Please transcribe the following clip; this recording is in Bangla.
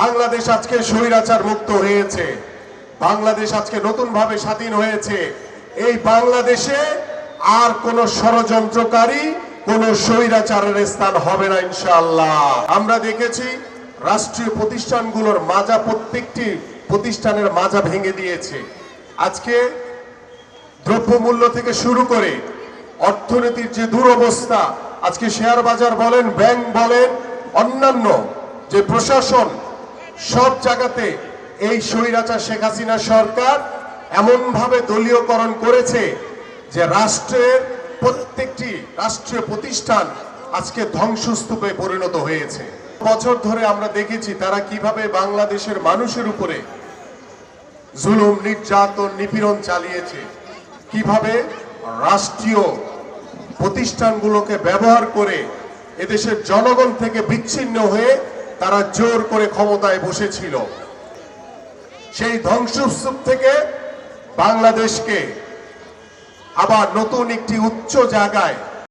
বাংলাদেশ আজকে স্বৈরাচার মুক্ত হয়েছে। বাংলাদেশ আজকে নতুন ভাবে স্বাধীন হয়েছে। এই বাংলাদেশে আর কোন ষড়যন্ত্রকারী, কোন স্বৈরাচারের স্থান হবে না ইনশাআল্লাহ। আমরা দেখেছি রাষ্ট্রীয় প্রতিষ্ঠানগুলোর মাজা প্রত্যেকটি প্রতিষ্ঠানের মাজা ভেঙে দিয়েছে। আজকে দ্রব্যমূল্য থেকে শুরু করে অর্থনীতির যে দুরবস্থা, আজকে শেয়ার বাজার বলেন, ব্যাংক বলেন, অন্যান্য যে প্রশাসন সব জায়গাতে এই স্বৈরাচার শেখ হাসিনা সরকার এমনভাবে দলীয়করণ করেছে যে রাষ্ট্রের প্রত্যেকটি রাষ্ট্রীয় প্রতিষ্ঠান আজকে ধ্বংসস্তূপে পরিণত হয়েছে। বছর ধরে আমরা দেখেছি তারা কীভাবে বাংলাদেশের মানুষের উপরে জুলুম, নির্যাতন, নিপীড়ন চালিয়েছে। কীভাবে রাষ্ট্রীয় প্রতিষ্ঠানগুলোকে ব্যবহার করে এদেশের জনগণ থেকে বিচ্ছিন্ন হয়ে তারা জোর করে ক্ষমতায় বসেছিল। সেই ধ্বংসস্তূপ থেকে বাংলাদেশকে আবার নতুন একটি উচ্চ জায়গায়